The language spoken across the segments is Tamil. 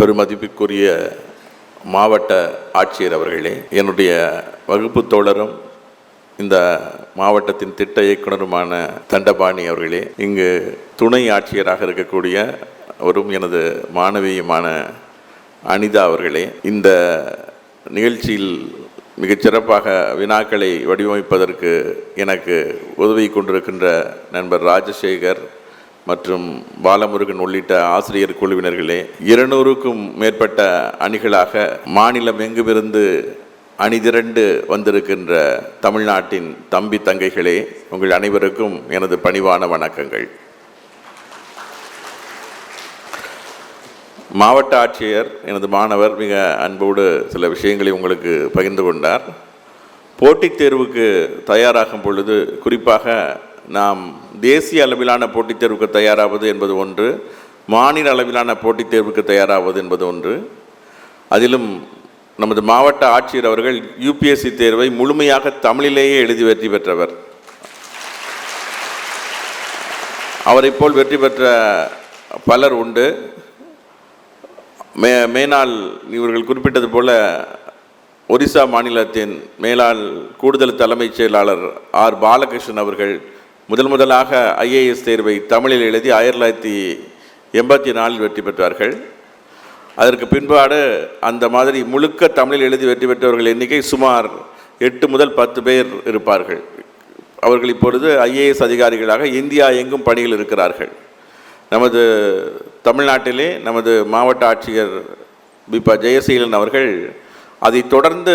பெருமதிப்பிற்குரிய மாவட்ட ஆட்சியர் அவர்களே என்னுடைய வகுப்பு தோழரும் இந்த மாவட்டத்தின் திட்ட இயக்குனருமான தண்டபாணி அவர்களே இங்கு துணை ஆட்சியராக இருக்கக்கூடிய அவரும் எனது மாணவியுமான அனிதா அவர்களே இந்த நிகழ்ச்சியில் மிகச்சிறப்பாக வினாக்களை வடிவமைப்பதற்கு எனக்கு உதவி கொண்டிருக்கின்ற நண்பர் ராஜசேகர் மற்றும் பாலமுருகன் உள்ளிட்ட ஆசிரியர் குழுவினர்களே இருநூறுக்கும் மேற்பட்ட அணிகளாக மாநிலம் எங்குமிருந்து அணிதிரண்டு வந்திருக்கின்ற தமிழ்நாட்டின் தம்பி தங்கைகளே உங்கள் அனைவருக்கும் எனது பணிவான வணக்கங்கள். மாவட்ட ஆட்சியர் எனது மாணவர் மிக அன்போடு சில விஷயங்களை உங்களுக்கு பகிர்ந்து கொண்டார். போட்டித் தேர்வுக்கு தயாராகும் பொழுது குறிப்பாக நாம் தேசிய அளவிலான போட்டித் தேர்வுக்கு தயாராவது என்பது ஒன்று மாநில அளவிலான போட்டித் தேர்வுக்கு தயாராவது என்பது ஒன்று. அதிலும் நமது மாவட்ட ஆட்சியர் அவர்கள் யூபிஎஸ்சி தேர்வை முழுமையாக தமிழிலேயே எழுதி வெற்றி பெற்றவர். அவரைப் போல் வெற்றி பெற்ற பலர் உண்டு. மே மேனால் இவர்கள் குறிப்பிட்டது போல ஒரிசா மாநிலத்தின் மேலாள் கூடுதல் தலைமைச் செயலாளர் ஆர் பாலகிருஷ்ணன் அவர்கள் முதல் முதலாக ஐஏஎஸ் தேர்வை தமிழில் எழுதி ஆயிரத்தி தொள்ளாயிரத்தி எண்பத்தி நாலில் வெற்றி பெற்றார்கள். அதற்கு பின்பாடு அந்த மாதிரி முழுக்க தமிழில் எழுதி வெற்றி பெற்றவர்கள் எண்ணிக்கை சுமார் எட்டு முதல் பத்து பேர் இருப்பார்கள். அவர்கள் இப்பொழுது ஐஏஎஸ் அதிகாரிகளாக இந்தியா எங்கும் பணியில் இருக்கிறார்கள். நமது தமிழ்நாட்டிலே நமது மாவட்ட ஆட்சியர் பிபா ஜெயசீலன் அவர்கள் அதை தொடர்ந்து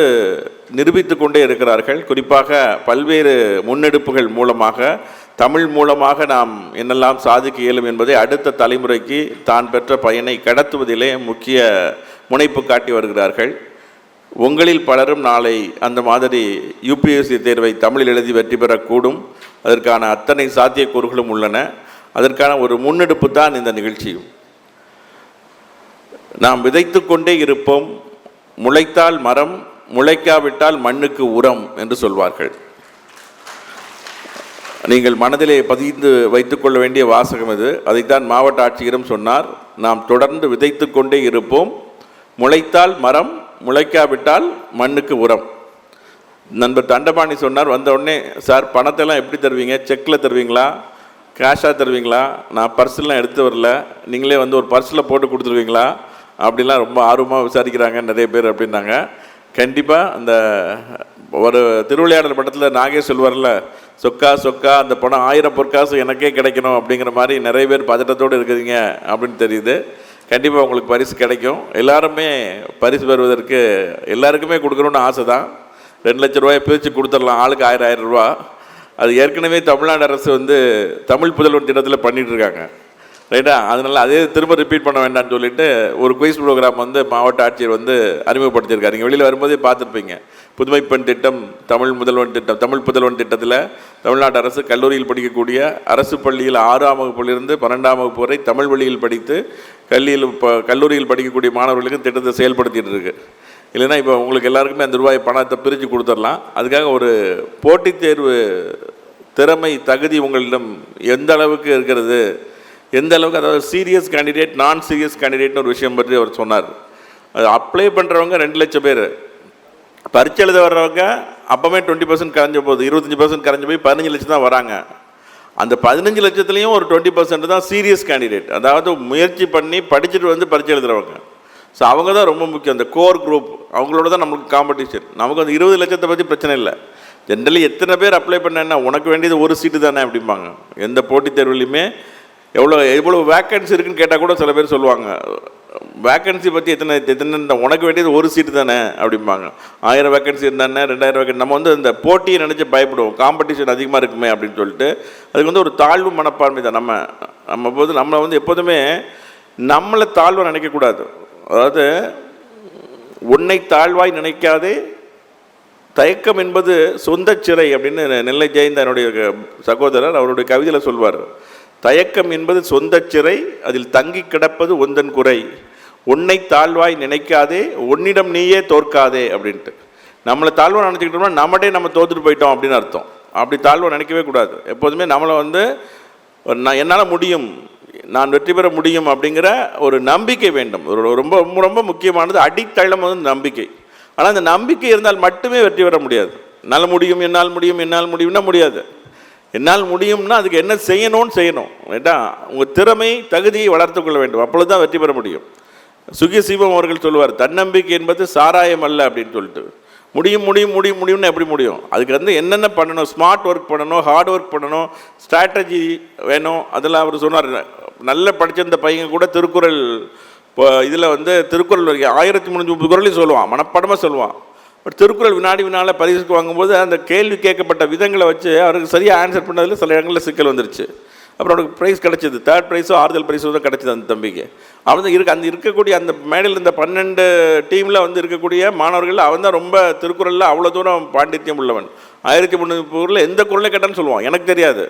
நிரூபித்து கொண்டே இருக்கிறார்கள். குறிப்பாக பல்வேறு முன்னெடுப்புகள் மூலமாக தமிழ் மூலமாக நாம் என்னெல்லாம் சாதிக்க இயலும் என்பதை அடுத்த தலைமுறைக்கு தான் பெற்ற பயனை கடத்துவதிலே முக்கிய முனைப்பு காட்டி வருகிறார்கள். உங்களில் பலரும் நாளை அந்த மாதிரி யூபிஎஸ்சி தேர்வை தமிழில் எழுதி வெற்றி பெறக்கூடும். அதற்கான அத்தனை சாத்தியக்கூறுகளும் உள்ளன. அதற்கான ஒரு முன்னெடுப்பு தான் இந்த நிகழ்ச்சியும் நாம் விதைத்து கொண்டே இருப்போம். முளைத்தால் மரம் முளைக்காவிட்டால் மண்ணுக்கு உரம் என்று சொல்வார்கள். நீங்கள் மனதிலே பதிந்து வைத்துக்கொள்ள வேண்டிய வாசகம் இது. அதைத்தான் மாவட்ட ஆட்சியரும் சொன்னார். நாம் தொடர்ந்து விதைத்து கொண்டே இருப்போம். முளைத்தால் மரம் முளைக்காவிட்டால் மண்ணுக்கு உரம். நண்பர் தண்டபாணி சொன்னார் வந்தவுடனே சார் பணத்தெல்லாம் எப்படி தருவீங்க? செக்கில் தருவீங்களா? கேஷாக தருவீங்களா? நான் பர்ஸ்லாம் எடுத்து வரல. நீங்களே வந்து ஒரு பர்ஸில் போட்டு கொடுத்துருவீங்களா? அப்படிலாம் ரொம்ப ஆர்வமாக விசாரிக்கிறாங்க நிறைய பேர் அப்படின்னாங்க. கண்டிப்பாக அந்த ஒரு திருவிளையாடல் படத்தில் நாகே சொல்வார்ல சொக்கா சொக்கா அந்த பணம் ஆயிரம் பொற்காசு எனக்கே கிடைக்கணும் அப்படிங்கிற மாதிரி நிறைய பேர் பதட்டத்தோடு இருக்குதுங்க அப்படின்னு தெரியுது. கண்டிப்பாக உங்களுக்கு பரிசு கிடைக்கும். எல்லாருமே பரிசு பெறுவதற்கு எல்லாருக்குமே கொடுக்கணும்னு ஆசை தான் ரெண்டு லட்ச ரூபாயை பிரித்து கொடுத்துடலாம். ஆளுக்கு ஆயிரம் ஆயிரம் ரூபா. அது ஏற்கனவே தமிழ்நாடு அரசு வந்து தமிழ் புதல்வன் திட்டத்தில் பண்ணிகிட்ருக்காங்க இருக்காங்க. ரைட்டா அதனால அதே திரும்ப ரிப்பீட் பண்ண வேண்டாம்னு சொல்லிட்டு ஒரு குயிஸ் ப்ரோக்ராம் வந்து மாவட்ட ஆட்சியர் வந்து அறிமுகப்படுத்தியிருக்காரு. நீங்கள் வெளியில் வரும்போதே பார்த்துருப்பீங்க. புதுமை பெண் திட்டம் தமிழ் முதல்வன் திட்டம் தமிழ் புதல்வன் திட்டத்தில் தமிழ்நாடு அரசு கல்லூரியில் படிக்கக்கூடிய அரசு பள்ளியில் ஆறாம் வகுப்பிலிருந்து பன்னெண்டாம் வகுப்பு வரை தமிழ் வழியில் படித்து கல்வியில் இப்போ கல்லூரியில் படிக்கக்கூடிய மாணவர்களுக்கு திட்டத்தை செயல்படுத்திகிட்டு இருக்கு. இல்லைன்னா இப்போ உங்களுக்கு எல்லாருக்குமே அந்த ரூபாய் பணத்தை பிரித்து கொடுத்துடலாம். அதுக்காக ஒரு போட்டித் தேர்வு திறமை தகுதி உங்களிடம் எந்த அளவுக்கு இருக்கிறது? எந்த அளவுக்கு அதாவது சீரியஸ் கேண்டிடேட் நான் சீரியஸ் கேண்டிடேட்னு ஒரு விஷயம் பற்றி அவர் சொன்னார். அது அப்ளை பண்ணுறவங்க ரெண்டு லட்சம் பேர். பரீட்சை எழுத வர்றவங்க அப்போவே டுவெண்ட்டி பர்சன்ட் கரைஞ்ச போகுது. இருபத்தஞ்சி பர்சன்ட் கரைஞ்சு போய் பதினஞ்சு லட்சம் தான் வராங்க. அந்த பதினஞ்சு லட்சத்துலேயும் ஒரு டுவெண்ட்டி பர்சன்ட் தான் சீரியஸ் கேண்டிடேட் அதாவது முயற்சி பண்ணி படிச்சுட்டு வந்து பரீட்சை எழுதுறவங்க. ஸோ அவங்க தான் ரொம்ப முக்கியம். அந்த கோர் குரூப் அவங்களோட தான் நம்மளுக்கு காம்படிஷன் நமக்கு அந்த இருபது லட்சத்தை பற்றி பிரச்சனை இல்லை. ஜென்ரலி எத்தனை பேர் அப்ளை பண்ணேன்னா உனக்கு வேண்டியது ஒரு சீட்டு தானே அப்படிம்பாங்க. எந்த போட்டித் தேர்வுலையுமே எவ்வளோ எவ்வளோ வேக்கன்சி இருக்குன்னு கேட்டால் கூட சில பேர் சொல்லுவாங்க வேக்கன்சி பற்றி எத்தனை எத்தனை உனக்கு வேண்டியது ஒரு சீட்டு தானே? அப்படிம்பாங்க. ஆயிரம் வேக்கன்சி இருந்தானே ரெண்டாயிரம் வேக்கன்சி நம்ம வந்து இந்த போட்டியை நினச்சி பயப்படுவோம். காம்படிஷன் அதிகமாக இருக்குமே அப்படின்னு சொல்லிட்டு அதுக்கு வந்து ஒரு தாழ்வு மனப்பான்மை தான். நம்ம நம்ம போது நம்மளை வந்து எப்போதுமே நம்மளை தாழ்வாக நினைக்கக்கூடாது அதாவது உன்னை தாழ்வாய் நினைக்காதே. தயக்கம் என்பது சொந்த சிறை அப்படின்னு நெல்லை ஜெயந்த என்னுடைய சகோதரர் அவருடைய கவிதையில் சொல்வார். தயக்கம் என்பது சொந்த சிறை அதில் தங்கி கிடப்பது ஒந்தன் குறை. உன்னை தாழ்வாய் நினைக்காதே உன்னிடம் நீயே தோற்காதே அப்படின்ட்டு. நம்மளை தாழ்வாக நினச்சிக்கிட்டோம்னா நம்மடே நம்ம தோத்துட்டு போயிட்டோம் அப்படின்னு அர்த்தம். அப்படி தாழ்வாக நினைக்கவே கூடாது. எப்போதுமே நம்மளை வந்து நான் என்னால் முடியும் நான் வெற்றி பெற முடியும் அப்படிங்கிற ஒரு நம்பிக்கை வேண்டும். ஒரு ரொம்ப ரொம்ப ரொம்ப முக்கியமானது அடித்தளம் வந்து நம்பிக்கை. ஆனால் அந்த நம்பிக்கை இருந்தால் மட்டுமே வெற்றி பெற முடியாது. என்னால் முடியும் என்னால் முடியும் என்னால் முடியும்னா முடியாது. என்னால் முடியும்னா அதுக்கு என்ன செய்யணும்னு செய்யணும். ரைட்டா உங்கள் திறமை தகுதியை வளர்த்து கொள்ள வேண்டும். அப்பொழுது தான் வெற்றி பெற முடியும். சுகி சிவம் அவர்கள் சொல்லுவார் தன்னம்பிக்கை என்பது சாராயம் அல்ல அப்படின்னு சொல்லிட்டு. முடியும் முடியும் முடியும் முடியும்னு எப்படி முடியும்? அதுக்கு வந்து என்னென்ன பண்ணணும்? ஸ்மார்ட் ஒர்க் பண்ணணும் ஹார்ட் ஒர்க் பண்ணணும் ஸ்ட்ராட்டஜி வேணும். அதெல்லாம் அவர் சொன்னார். நல்ல படிச்சிருந்த பையன் கூட திருக்குறள் இப்போ இதில் வந்து திருக்குறள் வரைக்கும் ஆயிரத்தி முந்நூற்றி முப்பது குரலையும் சொல்லுவான். மனப்படமாக சொல்லுவான். பட் திருக்குறள் வினாடி வினால பரிசுக்கு வாங்கும்போது அந்த கேள்வி கேட்கப்பட்ட விதங்களை வச்சு அவருக்கு சரியாக ஆன்சர் பண்ணதில் சில இடங்களில் சிக்கல் வந்துருச்சு. அப்புறம் அவனுக்கு ப்ரைஸ் கிடச்சிது. தேர்ட் ப்ரைஸோ ஆறுதல் ப்ரைஸோ தான் கிடச்சிது அந்த தம்பிக்கு. அவன் தான் அந்த இருக்கக்கூடிய அந்த மேடையில் இந்த பன்னெண்டு டீமில் வந்து இருக்கக்கூடிய மாணவர்கள் அவன் தான் ரொம்ப திருக்குறளில் அவ்வளோ தூரம் பாண்டித்யம் உள்ளவன். ஆயிரத்தி முந்நூறு எந்த குரலை கேட்டான்னு சொல்லுவான். எனக்கு தெரியாது.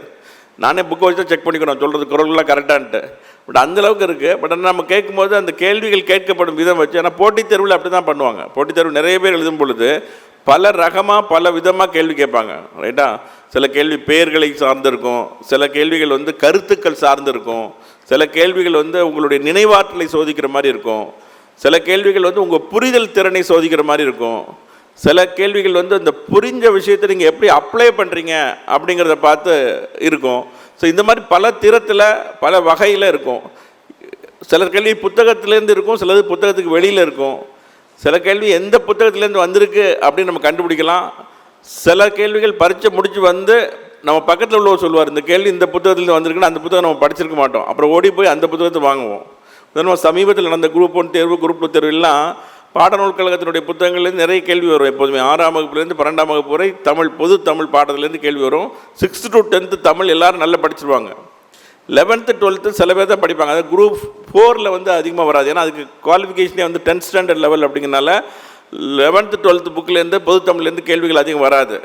நானே புக்கை வச்சு செக் பண்ணிக்கணும். சொல்கிறது குரல்லாம் கரெக்டான்ட்டு பட் அந்த அளவுக்கு இருக்குது பட் ஆனால் நம்ம கேட்கும்போது அந்த கேள்விகள் கேட்கப்படும் விதம் வச்சு ஏன்னா போட்டித் தேர்வில் அப்படி தான் பண்ணுவாங்க. போட்டித் தேர்வு நிறைய பேர் எழுதும் பொழுது பல ரகமாக பல விதமாக கேள்வி கேட்பாங்க. ரைட்டா சில கேள்வி பெயர்களை சார்ந்திருக்கும். சில கேள்விகள் வந்து கருத்துக்கள் சார்ந்திருக்கும். சில கேள்விகள் வந்து உங்களுடைய நினைவாற்றலை சோதிக்கிற மாதிரி இருக்கும். சில கேள்விகள் வந்து உங்கள் புரிதல் திறனை சோதிக்கிற மாதிரி இருக்கும். சில கேள்விகள் வந்து அந்த புரிஞ்ச விஷயத்தை நீங்கள் எப்படி அப்ளை பண்ணுறீங்க அப்படிங்கிறத பார்த்து இருக்கும். ஸோ இந்த மாதிரி பல திறத்தில் பல வகையில் இருக்கும். சில கேள்வி புத்தகத்திலேருந்து இருக்கும் சிலது புத்தகத்துக்கு வெளியில் இருக்கும். சில கேள்வி எந்த புத்தகத்திலேருந்து வந்திருக்கு அப்படின்னு நம்ம கண்டுபிடிக்கலாம். சில கேள்விகள் பரீட்சை முடித்து வந்து நம்ம பக்கத்தில் உள்ளவர் சொல்லுவார் இந்த கேள்வி இந்த புத்தகத்துலேருந்து வந்திருக்குன்னு அந்த புத்தகம் நம்ம படிச்சிருக்க மாட்டோம். அப்புறம் ஓடி போய் அந்த புத்தகத்தை வாங்குவோம். நம்ம சமீபத்தில் நடந்த குரூப் ஒன் தேர்வு குரூப் டூ எல்லாம் பாடநூல் கழகத்தினுடைய புத்தகங்கள்லேருந்து நிறைய கேள்வி வரும் எப்போதுமே. ஆறாம் வகுப்புலேருந்து பன்னெண்டாம் வகுப்பு வரை தமிழ் பொது தமிழ் பாடத்துலேருந்து கேள்வி வரும். சிக்ஸ்த்து டு டென்த்து தமிழ் எல்லாரும் நல்லா படிச்சிருவாங்க. லெவன்த்து டுவெல்த்து சில பேர் தான் படிப்பாங்க. அது குரூப் ஃபோரில் வந்து அதிகமாக வராது. ஏன்னா அதுக்கு குவாலிஃபிகேஷனே வந்து டென்த் ஸ்டாண்டர்ட் லெவல் அப்படிங்கிறனால லெவன்த்து டுவெல்த்து புக்கிலேருந்து பொது தமிழ்லேருந்து கேள்விகள் அதிகம் வராது.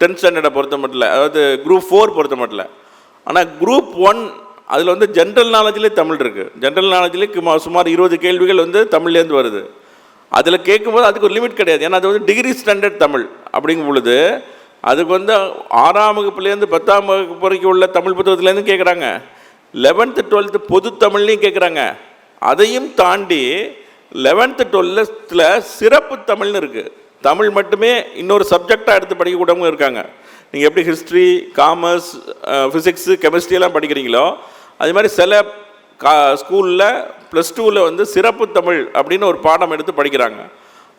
டென்த் ஸ்டாண்டர்டை பொறுத்த மட்டும் இல்லை. அதாவது குரூப் ஃபோர் பொறுத்த மட்டும் இல்லை. ஆனால் குரூப் ஒன் அதில் வந்து ஜென்ரல் நாலேஜ்லேயே தமிழ் இருக்குது ஜென்ரல் நாலேஜ்லேயே சுமார் இருபது கேள்விகள் வந்து தமிழ்லேருந்து வருது. அதில் கேட்கும்போது அதுக்கு ஒரு லிமிட் கிடையாது. ஏன்னா அது வந்து டிகிரி ஸ்டாண்டர்ட் தமிழ் அப்படிங்கும் பொழுது அதுக்கு வந்து ஆறாம் வகுப்புலேருந்து பத்தாம் வகுப்பு வரைக்கும் உள்ள தமிழ் புத்தகத்துலேருந்து கேட்குறாங்க. லெவன்த்து டுவெல்த்து பொது தமிழ்லையும் கேட்குறாங்க. அதையும் தாண்டி லெவன்த்து டுவெல்த்தில் சிறப்பு தமிழ்னு இருக்குது தமிழ் மட்டுமே இன்னொரு சப்ஜெக்டாக எடுத்து படிக்கக்கூடவங்க இருக்காங்க. நீங்கள் எப்படி ஹிஸ்ட்ரி காமர்ஸ் ஃபிசிக்ஸு கெமிஸ்ட்ரியெல்லாம் படிக்கிறீங்களோ அது மாதிரி சில கா ஸ்கூலில் ப்ளஸ் டூவில் வந்து சிறப்பு தமிழ் அப்படின்னு ஒரு பாடம் எடுத்து படிக்கிறாங்க.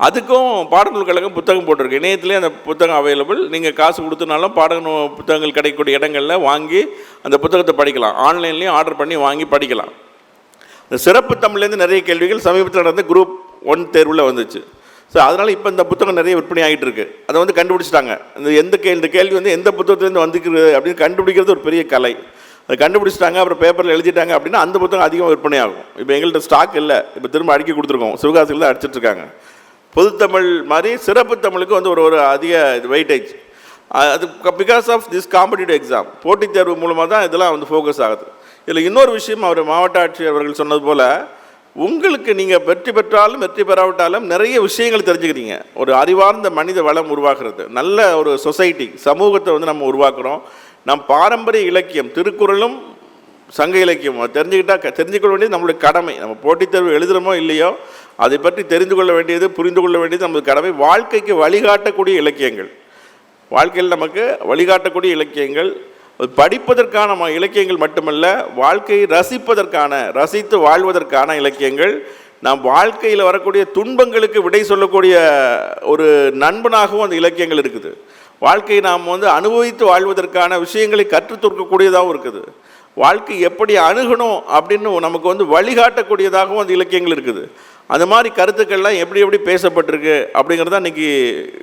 அதுக்கும் பாடநூல் கழகம் புத்தகம் போட்டிருக்கு. இணையத்திலே அந்த புத்தகம் அவைலபிள் நீங்கள் காசு கொடுத்தனாலும் பாடநூல் புத்தகங்கள் கிடைக்கக்கூடிய இடங்களில் வாங்கி அந்த புத்தகத்தை படிக்கலாம். ஆன்லைன்லேயும் ஆர்டர் பண்ணி வாங்கி படிக்கலாம். இந்த சிறப்பு தமிழ்லேருந்து நிறைய கேள்விகள் சமீபத்தில் நடந்த குரூப் ஒன் தேர்வில் வந்துச்சு. ஸோ அதனால் இப்போ இந்த புத்தகம் நிறைய விற்பனை ஆகிட்டு இருக்கு. அதை வந்து கண்டுபிடிச்சிட்டாங்க. இந்த எந்த கே இந்த கேள்வி வந்து எந்த புத்தகத்துலேருந்து வந்துக்கிறது அப்படின்னு கண்டுபிடிக்கிறது ஒரு பெரிய கலை. அதை கண்டுபிடிச்சிட்டாங்க அப்புறம் பேப்பரில் எழுதிட்டாங்க அப்படின்னா அந்த புத்தகம் அதிகமாக விற்பனை ஆகும் இப்போ எங்கள்கிட்ட ஸ்டாக் இல்லை. இப்போ திரும்ப அடுக்கி கொடுத்துருக்கோம். சிவகாசியில் தான் அடிச்சிட்ருக்காங்க. பொதுத்தமிழ் மாதிரி சிறப்பு தமிழுக்கு வந்து ஒரு ஒரு அதிக வெயிட்டேஜ் அது because of this competitive exam போட்டித் தேர்வு மூலமாக தான் இதெல்லாம் வந்து ஃபோக்கஸ் ஆகுது. இதில் இன்னொரு விஷயம் அவர் மாவட்ட ஆட்சியர் அவர்கள் சொன்னது போல் உங்களுக்கு நீங்கள் வெற்றி பெற்றாலும் வெற்றி பெறாவிட்டாலும் நிறைய விஷயங்கள் தெரிஞ்சுக்கிறீங்க. ஒரு அறிவார்ந்த மனித வளம் உருவாகிறது. நல்ல ஒரு சொசைட்டி சமூகத்தை வந்து நம்ம உருவாக்குறோம். நம் பாரம்பரிய இலக்கியம் திருக்குறளும் சங்க இலக்கியம் தெரிஞ்சுக்கிட்டா தெரிஞ்சுக்கொள்ள வேண்டியது நம்மளுடைய கடமை. நம்ம போட்டித் தேர்வு எழுதுகிறோமோ இல்லையோ அதை பற்றி தெரிந்து கொள்ள வேண்டியது புரிந்து கொள்ள வேண்டியது நமது கடமை. வாழ்க்கைக்கு வழிகாட்டக்கூடிய இலக்கியங்கள். வாழ்க்கையில் நமக்கு வழிகாட்டக்கூடிய இலக்கியங்கள். அது படிப்பதற்கான ம- இலக்கியங்கள் மட்டுமல்ல வாழ்க்கையை ரசிப்பதற்கான ரசித்து வாழ்வதற்கான இலக்கியங்கள். நாம் வாழ்க்கையில் வரக்கூடிய துன்பங்களுக்கு விடை சொல்லக்கூடிய ஒரு நண்பனாகவும் அந்த இலக்கியங்கள் இருக்குது. வாழ்க்கையை நாம் வந்து அனுபவித்து வாழ்வதற்கான விஷயங்களை கற்றுத்தொடுக்கக்கூடியதாகவும் இருக்குது. வாழ்க்கை எப்படி அணுகணும் அப்படின்னு நமக்கு வந்து வழிகாட்டக்கூடியதாகவும் அந்த இலக்கியங்கள் இருக்குது. அந்த மாதிரி கருத்துக்கள்லாம் எப்படி எப்படி பேசப்பட்டிருக்கு அப்படிங்கிறது தான் இன்றைக்கி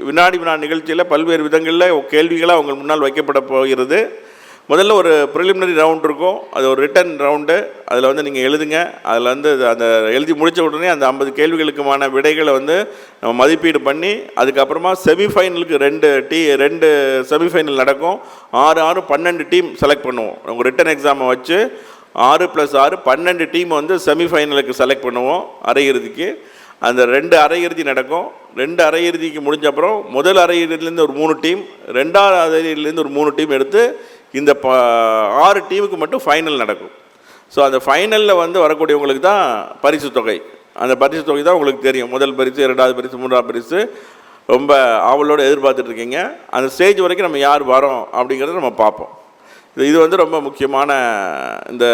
வினாடி வினா நிகழ்ச்சியில் பல்வேறு விதங்களில் கேள்விகளாக அவங்க முன்னால் வைக்கப்பட போகிறது. முதல்ல ஒரு ப்ரிலிமினரி ரவுண்ட் இருக்கும். அது ஒரு ரிட்டன் ரவுண்டு அதில் வந்து நீங்கள் எழுதுங்க. அதில் வந்து அந்த எழுதி முடித்த உடனே அந்த ஐம்பது கேள்விகளுக்குமான விடைகளை வந்து நம்ம மதிப்பீடு பண்ணி அதுக்கப்புறமா செமிஃபைனலுக்கு ரெண்டு டீ ரெண்டு செமிஃபைனல் நடக்கும். ஆறு ஆறு பன்னெண்டு டீம் செலக்ட் பண்ணுவோம். உங்கள் ரிட்டன் எக்ஸாமை வச்சு ஆறு ப்ளஸ் ஆறு பன்னெண்டு டீம் வந்து செமிஃபைனலுக்கு செலக்ட் பண்ணுவோம் அரையிறுதிக்கு அந்த ரெண்டு அரையிறுதி நடக்கும். ரெண்டு அரையிறுதிக்கு முடிஞ்ச அப்புறம் முதல் அரையிறுதியிலேருந்து ஒரு மூணு டீம் ரெண்டாவது அரையிறுதியிலேருந்து ஒரு மூணு டீம் எடுத்து இந்த ப ஆறு டீமுக்கு மட்டும் ஃபைனல் நடக்கும். ஸோ அந்த ஃபைனலில் வந்து வரக்கூடியவங்களுக்கு தான் பரிசு தொகை. அந்த பரிசு தொகை தான் உங்களுக்கு தெரியும். முதல் பரிசு இரண்டாவது பரிசு மூன்றாவது பரிசு. ரொம்ப ஆவலோடு எதிர்பார்த்துட்டு இருக்கீங்க. அந்த ஸ்டேஜ் வரைக்கும் நம்ம யார் வரோம் அப்படிங்கிறத நம்ம பார்ப்போம். இது இது வந்து ரொம்ப முக்கியமான இந்த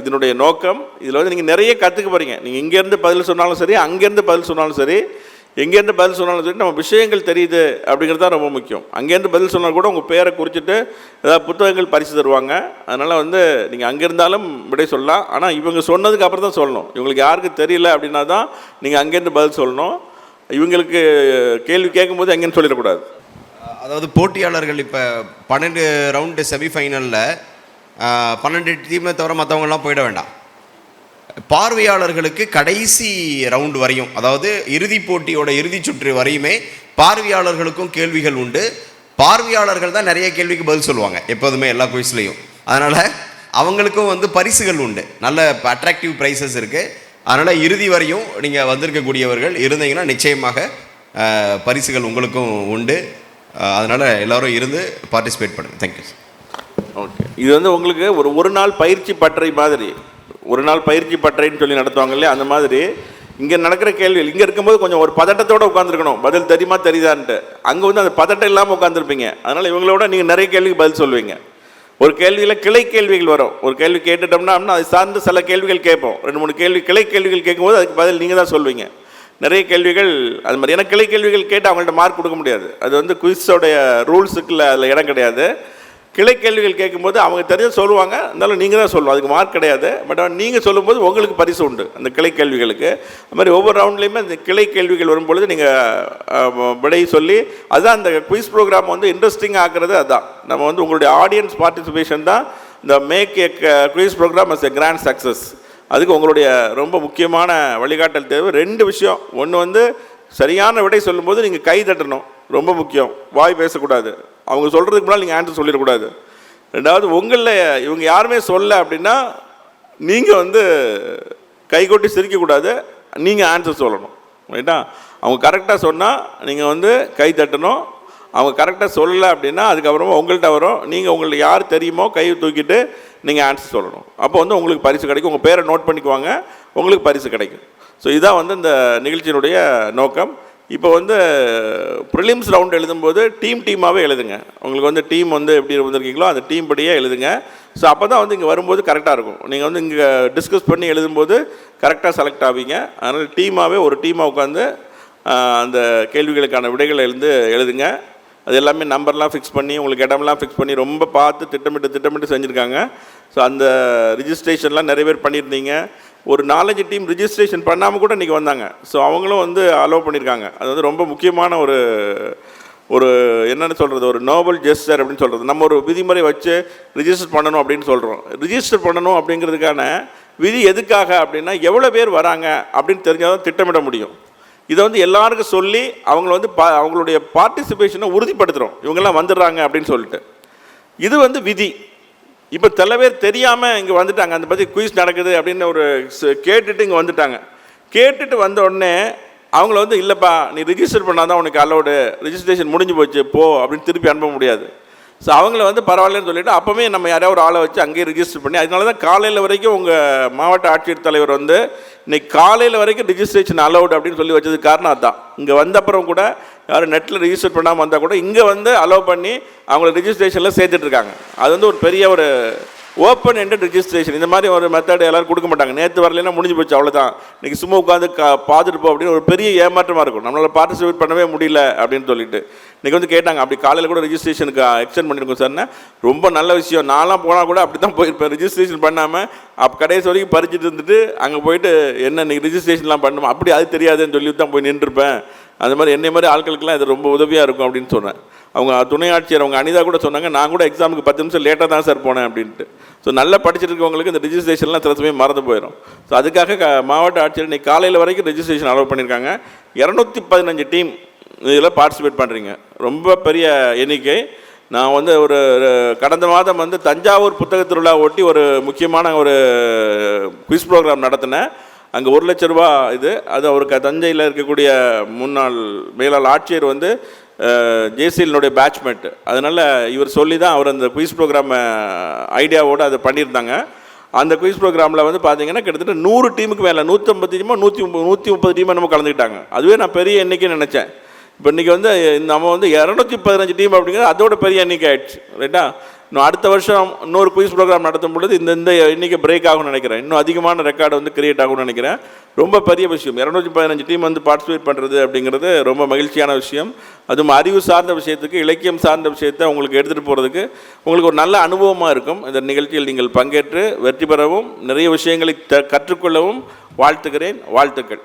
இதனுடைய நோக்கம். இதில் வந்து நீங்கள் நிறைய கற்றுக்க போகிறீங்க நீங்கள் இங்கேருந்து பதில் சொன்னாலும் சரி அங்கேருந்து பதில் சொன்னாலும் சரி எங்கேருந்து பதில் சொன்னாலும் சரி நம்ம விஷயங்கள் தெரியுது அப்படிங்கிறது தான் ரொம்ப முக்கியம். அங்கேருந்து பதில் சொன்னால் கூட உங்கள் பேரை குறிச்சிட்டு ஏதாவது புத்தகங்கள் பரிசு தருவாங்க. அதனால் வந்து நீங்கள் அங்கே இருந்தாலும் விடை சொல்லலாம். ஆனால் இவங்க சொன்னதுக்கு அப்புறம் தான் சொல்லணும். இவங்களுக்கு யாருக்கு தெரியல அப்படின்னா தான் நீங்கள் அங்கேருந்து பதில் சொல்லணும். இவங்களுக்கு கேள்வி கேட்கும்போது எங்கேன்னு சொல்லிடக்கூடாது. அதாவது போட்டியாளர்கள் இப்போ பன்னெண்டு ரவுண்டு செமிஃபைனலில் பன்னெண்டு டீமை தவிர மற்றவங்கலாம் போயிட வேண்டாம். பார்வையாளர்களுக்கு கடைசி ரவுண்டு வரையும் அதாவது இறுதிப் போட்டியோட இறுதிச் சுற்று வரையுமே பார்வையாளர்களுக்கும் கேள்விகள் உண்டு. பார்வையாளர்கள் தான் நிறைய கேள்விக்கு பதில் சொல்லுவாங்க எப்போதுமே எல்லா குயிஸ்லையும் அதனால் அவங்களுக்கும் வந்து பரிசுகள் உண்டு. நல்ல அட்ராக்டிவ் ப்ரைஸஸ் இருக்குது அதனால் இறுதி வரையும் நீங்கள் வந்திருக்கக்கூடியவர்கள் இருந்தீங்கன்னா நிச்சயமாக பரிசுகள் உங்களுக்கும் உண்டு. அதனால் எல்லோரும் இருந்து பார்ட்டிசிபேட் பண்ணுங்கள் தேங்க்யூ ஓகே இது வந்து உங்களுக்கு ஒரு ஒரு நாள் பயிற்சி பட்டறை மாதிரி. ஒரு நாள் பயிற்சி பட்டறைன்னு சொல்லி நடத்துவாங்க இல்லையா? அந்த மாதிரி இங்கே நடக்கிற கேள்விகள் இங்கே இருக்கும்போது கொஞ்சம் ஒரு பதட்டத்தோட உட்காந்துருக்கணும் பதில் தெரியுமா தெரியுதான்ட்டு. அங்கே வந்து அந்த பதட்டம் இல்லாமல் உட்காந்துருப்பீங்க அதனால் இவங்களோட நீங்கள் நிறைய கேள்விக்கு பதில் சொல்லுவீங்க. ஒரு கேள்வியில் கிளை கேள்விகள் வரும். ஒரு கேள்வி கேட்டுட்டோம்னா அப்படின்னா அது சார்ந்து சில கேள்விகள் கேட்போம். ரெண்டு மூணு கேள்வி கிளை கேள்விகள் கேட்கும்போது அதுக்கு பதில் நீங்கள் தான் சொல்வீங்க நிறைய கேள்விகள் அது மாதிரி. ஏன்னா கிளை கேள்விகள் கேட்டு அவங்கள்ட்ட மார்க் கொடுக்க முடியாது. அது வந்து குயிஸோடைய ரூல்ஸுக்குள்ள அதில் இடம் கிடையாது. கிளை கேள்விகள் கேட்கும்போது அவங்க தெரிஞ்ச சொல்லுவாங்க. இருந்தாலும் நீங்கள் தான் சொல்லணும். அதுக்கு மார்க் கிடையாது. பட் நீங்கள் சொல்லும்போது உங்களுக்கு பரிசு உண்டு. அந்த கிளை கேள்விகளுக்கு. அது மாதிரி ஒவ்வொரு ரவுண்ட்லேயுமே அந்த கிளை கேள்விகள் வரும்பொழுது நீங்கள் விடை சொல்லி அதுதான் அந்த குயிஸ் ப்ரோக்ராம் வந்து இன்ட்ரெஸ்டிங் ஆக்குறது அதுதான். நம்ம வந்து உங்களுடைய ஆடியன்ஸ் பார்ட்டிசிபேஷன் தான் இந்த make a quiz program as a grand success அதுக்கு உங்களுடைய ரொம்ப முக்கியமான வழிகாட்டல் தேவை. ரெண்டு விஷயம். ஒன்று வந்து சரியான விடை சொல்லும்போது நீங்கள் கை தட்டணும். ரொம்ப முக்கியம். வாய் பேசக்கூடாது. அவங்க சொல்கிறதுக்கு முன்னால் நீங்கள் ஆன்சர் சொல்லிடக்கூடாது. ரெண்டாவது உங்களில் இவங்க யாருமே சொல்ல அப்படின்னா நீங்கள் வந்து கை கொட்டி சிரிக்கக்கூடாது. நீங்கள் ஆன்சர் சொல்லணும். ரைட்டா அவங்க கரெக்டாக சொன்னால் நீங்கள் வந்து கை தட்டணும். அவங்க கரெக்டாக சொல்லலை அப்படின்னா அதுக்கப்புறமா உங்கள்கிட்ட வரும். நீங்கள் உங்களுக்கு யார் தெரியுமோ கையை தூக்கிட்டு நீங்கள் ஆன்சர் சொல்லணும். அப்போ வந்து உங்களுக்கு பரிசு கிடைக்கும். உங்கள் பேரை நோட் பண்ணிக்குவாங்க. உங்களுக்கு பரிசு கிடைக்கும். ஸோ இதான் வந்து இந்த நிகழ்ச்சியினுடைய நோக்கம். இப்போ வந்து ப்ரிலிம்ஸ் ரவுண்ட் எழுதும்போது டீம் டீமாகவே எழுதுங்க. உங்களுக்கு வந்து டீம் வந்து எப்படி வந்திருக்கீங்களோ அந்த டீம் படியே எழுதுங்க. ஸோ அப்போ தான் வந்து இங்கே வரும்போது கரெக்டாக இருக்கும். நீங்கள் வந்து இங்கே டிஸ்கஸ் பண்ணி எழுதும்போது கரெக்டாக செலக்ட் ஆவீங்க. அதனால் டீமாகவே ஒரு டீமாக உட்காந்து அந்த கேள்விகளுக்கான விடைகளை எழுந்து எழுதுங்க. அது எல்லாமே நம்பர்லாம் ஃபிக்ஸ் பண்ணி உங்களுக்கு இடம்லாம் ஃபிக்ஸ் பண்ணி ரொம்ப பார்த்து திட்டமிட்டு திட்டமிட்டு செஞ்சுருக்காங்க. ஸோ அந்த ரிஜிஸ்ட்ரேஷன்லாம் நிறைய பேர் பண்ணியிருந்தீங்க. ஒரு நாலஞ்சு டீம் ரிஜிஸ்ட்ரேஷன் பண்ணாமல் கூட இன்றைக்கி வந்தாங்க. ஸோ அவங்களும் வந்து அலோவ் பண்ணியிருக்காங்க அது வந்து ரொம்ப முக்கியமான ஒரு ஒரு என்னென்னு சொல்கிறது ஒரு நோபல் ஜெஸ்டர் அப்படின்னு சொல்கிறது நம்ம ஒரு விதிமுறை வச்சு ரிஜிஸ்டர் பண்ணணும் அப்படின்னு சொல்கிறோம் ரிஜிஸ்டர் பண்ணணும் அப்படிங்கிறதுக்கான விதி எதுக்காக அப்படின்னா எவ்வளோ பேர் வராங்க அப்படின்னு தெரிஞ்சால் தான் திட்டமிட முடியும். இதை வந்து எல்லாருக்கும் சொல்லி அவங்கள வந்து பா அவங்களுடைய பார்ட்டிசிபேஷனை உறுதிப்படுத்துகிறோம் இவங்கெல்லாம் வந்துடுறாங்க அப்படின்னு சொல்லிட்டு. இது வந்து விதி. இப்போ சில பேர் தெரியாமல் இங்கே வந்துட்டாங்க. அந்த பற்றி குயிஸ் நடக்குது அப்படின்னு ஒரு கேட்டுட்டு இங்கே வந்துட்டாங்க. கேட்டுட்டு வந்த உடனே அவங்கள வந்து இல்லைப்பா நீ ரிஜிஸ்டர் பண்ணால் தான் உனக்கு அலோடு ரிஜிஸ்ட்ரேஷன் முடிஞ்சு போச்சு போ அப்படின்னு திருப்பி அனுப்ப முடியாது. ஸோ அவங்கள வந்து பரவாயில்லன்னு சொல்லிவிட்டு அப்போவே நம்ம யாரையா ஒரு ஆளை வச்சு அங்கேயே ரிஜிஸ்டர் பண்ணி அதனால தான் காலையில் வரைக்கும் உங்கள் மாவட்ட ஆட்சியர் தலைவர் வந்து இன்னைக்கு காலையில் வரைக்கும் ரிஜிஸ்ட்ரேஷன் அலௌட் அப்படின்னு சொல்லி வச்சதுக்கு காரணம் அதுதான் இங்கே வந்த அப்புறம் கூட யாரும் நெட்டில் ரிஜிஸ்டர் பண்ணாமல் வந்தால் கூட இங்கே வந்து அலோவ் பண்ணி அவங்கள ரிஜிஸ்ட்ரேஷனில் சேர்த்துட்டு இருக்காங்க. அது வந்து ஒரு பெரிய ஒரு ஓப்பன் எண்டட் ரிஜிஸ்ட்ரேஷன் இந்த மாதிரி ஒரு மெத்தட் எல்லாரும் கொடுக்க மாட்டாங்க. நேற்று வரலைன்னா முடிஞ்சு போச்சு அவ்வளோதான் இன்னைக்கு சும்மா உட்காந்து கா பார்த்துட்டு போ அப்படின்னு ஒரு பெரிய ஏமாற்றமாக இருக்கும். நம்மளால் பார்ட்டிசிபேட் பண்ணவே முடியல அப்படின்னு சொல்லிட்டு. இன்றைக்கி வந்து கேட்டாங்க அப்படி காலையில் கூட ரிஜிஸ்ட்ரேஷனுக்கு எக்ஸ்டெண்ட் uh, பண்ணியிருக்கோம் சார்னு ரொம்ப நல்ல விஷயம். நான்லாம் போனால் கூட அப்படி தான் போயிருப்பேன். ரிஜிஸ்ட்ரேஷன் பண்ணாமல் அப்போ கடைசி வரைக்கும் பறிச்சுட்டு இருந்துட்டு அங்கே போயிட்டு என்ன இன்னைக்கு ரிஜிஸ்ட்ரேஷன்லாம் பண்ணணுமா அப்படி அது தெரியாதுன்னு சொல்லி தான் போய் நின்றுருப்பேன். அந்த மாதிரி என்னை மாதிரி ஆட்களுக்கெல்லாம் இது ரொம்ப உதவியாக இருக்கும் அப்படின்னு சொன்னேன். அவங்க துணை ஆட்சியர் அவங்க அனிதா கூட சொன்னாங்க நான் கூட எக்ஸாமுக்கு பத்து நிமிஷம் லேட்டாக தான் சார் போனேன் அப்படின்ட்டு. ஸோ நல்லா படிச்சுட்டு இருக்கவங்களுக்கு இந்த ரிஜிஸ்ட்ரேஷன்லாம் சில சமயம் மறந்து போயிடும் ஸோ அதுக்காக க- மாவட்ட ஆட்சியர் இன்றைக்கி காலையில் வரைக்கும் ரெஜிஸ்ட்ரேஷன் அலோவ் பண்ணியிருக்காங்க இரநூத்தி பதினஞ்சு டீம் இதில் பார்ட்டிசிபேட் பண்ணுறீங்க ரொம்ப பெரிய எண்ணிக்கை. நான் வந்து ஒரு ஒரு கடந்த மாதம் வந்து தஞ்சாவூர் புத்தக திருவிழா ஒட்டி ஒரு முக்கியமான ஒரு குவிஸ் ப்ரோக்ராம் நடத்தினேன். அங்கே ஒரு லட்ச ரூபா இது. அது அவருக்கு தஞ்சையில் இருக்கக்கூடிய முன்னாள் மேலாள் ஆட்சியர் வந்து ஜேசிஎல்னுடைய பேட்ச்மெட் அதனால் இவர் சொல்லி தான் அவர் அந்த குயிஸ் ப்ரோக்ராம் ஐடியாவோடு அதை பண்ணியிருந்தாங்க. அந்த குயிஸ் ப்ரோக்ராமில் வந்து பார்த்தீங்கன்னா கிட்டத்தட்ட நூறு டீமுக்கு மேலே நூற்றம்பது டீமோ நூற்றி முப்பது நூற்றி முப்பது டீமோ நம்ம கலந்துக்கிட்டாங்க. அதுவே நான் பெரிய எண்ணிக்கை நினச்சேன். இப்போ இன்றைக்கி வந்து நம்ம வந்து இரநூத்தி பதினஞ்சு டீம் அப்படிங்கிறது அதோட பெரிய எண்ணிக்கை ஆயிடுச்சு ரைட்டா இன்னும் அடுத்த வருஷம் இன்னொரு குயிஸ் ப்ரோக்ராம் நடத்தும் பொழுது இந்த இந்த எண்ணிக்கை பிரேக் ஆகும்னு நினைக்கிறேன். இன்னும் அதிகமான ரெக்கார்டு வந்து கிரியேட் ஆகும்னு நினைக்கிறேன். ரொம்ப பெரிய விஷயம். இரநூத்தி பதினஞ்சு டீம் வந்து பார்ட்டிசிபேட் பண்ணுறது அப்படிங்கிறது ரொம்ப மகிழ்ச்சியான விஷயம். அதுவும் அறிவு சார்ந்த விஷயத்துக்கு இலக்கியம் சார்ந்த விஷயத்தை உங்களுக்கு எடுத்துகிட்டு போகிறதுக்கு உங்களுக்கு ஒரு நல்ல அனுபவமாக இருக்கும். இந்த நிகழ்ச்சியில் நீங்கள் பங்கேற்று வெற்றி பெறவும் நிறைய விஷயங்களை த கற்றுக்கொள்ளவும் வாழ்த்துக்கிறேன் வாழ்த்துக்கள்.